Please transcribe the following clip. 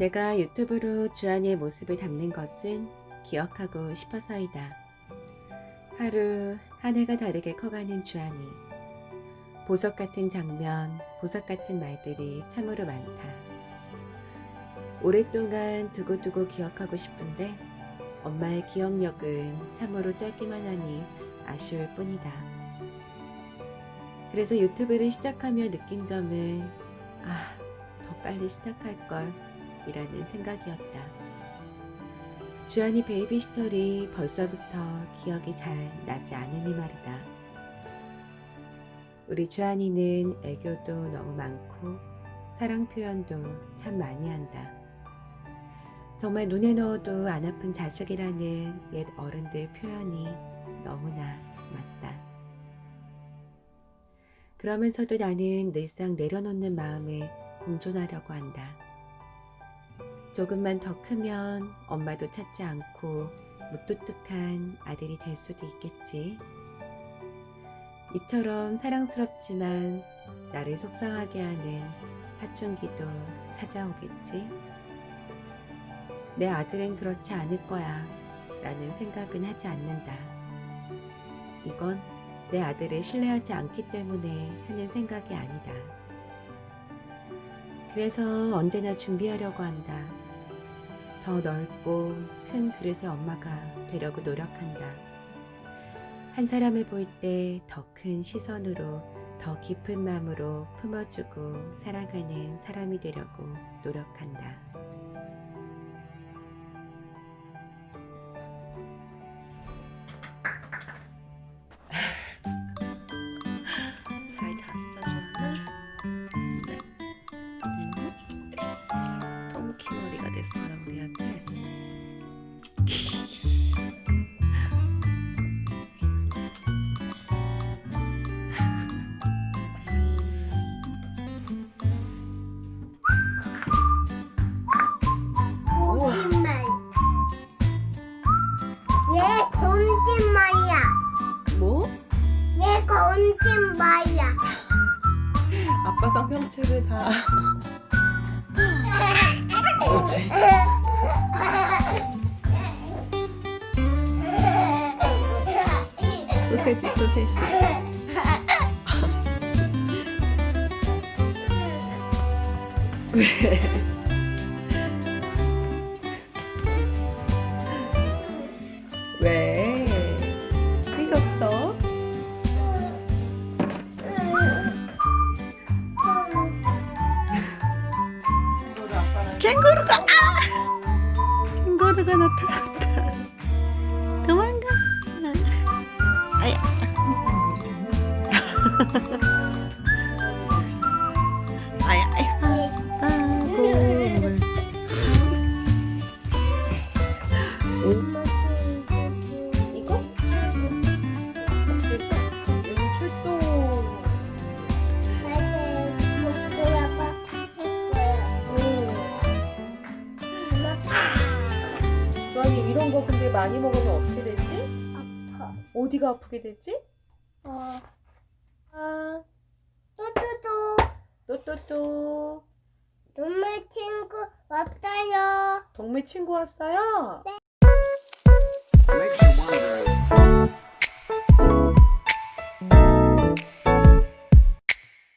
내가 유튜브로 주한이의 모습을 담는 것은 기억하고 싶어서이다. 하루 한 해가 다르게 커가는 주한이. 보석 같은 장면, 보석 같은 말들이 참으로 많다. 오랫동안 두고두고 기억하고 싶은데 엄마의 기억력은 참으로 짧기만 하니 아쉬울 뿐이다. 그래서 유튜브를 시작하며 느낀 점은 아, 더 빨리 시작할 걸 이라는 생각이었다. 주한이 베이비 시절이 벌써부터 기억이 잘 나지 않으니 말이다. 우리 주한이는 애교도 너무 많고 사랑 표현도 참 많이 한다. 정말 눈에 넣어도 안 아픈 자식이라는 옛 어른들 표현이 너무나 맞다. 그러면서도 나는 늘상 내려놓는 마음에 공존하려고 한다. 조금만 더 크면 엄마도 찾지 않고 무뚝뚝한 아들이 될 수도 있겠지. 이처럼 사랑스럽지만 나를 속상하게 하는 사춘기도 찾아오겠지. 내 아들은 그렇지 않을 거야. 라는 생각은 하지 않는다. 이건 내 아들을 신뢰하지 않기 때문에 하는 생각이 아니다. 그래서 언제나 준비하려고 한다. 더 넓고 큰 그릇의 엄마가 되려고 노력한다. 한 사람을 볼 때 더 큰 시선으로 더 깊은 마음으로 품어주고 사랑하는 사람이 되려고 노력한다. 거짓말이야. 뭐? 얘 거짓말이야. 아빠 성경책을 다. 뭐지? 소세지, 소세지. 왜? 왜? 캥거루다! 캥거루가 나타났다. 이 이런 거 근데 많이 먹으면 어떻게 되지? 아파. 어디가 아프게 되지? 어. 아, 또또또 또또또. 동물 친구 왔어요. 동물 친구 왔어요? 네.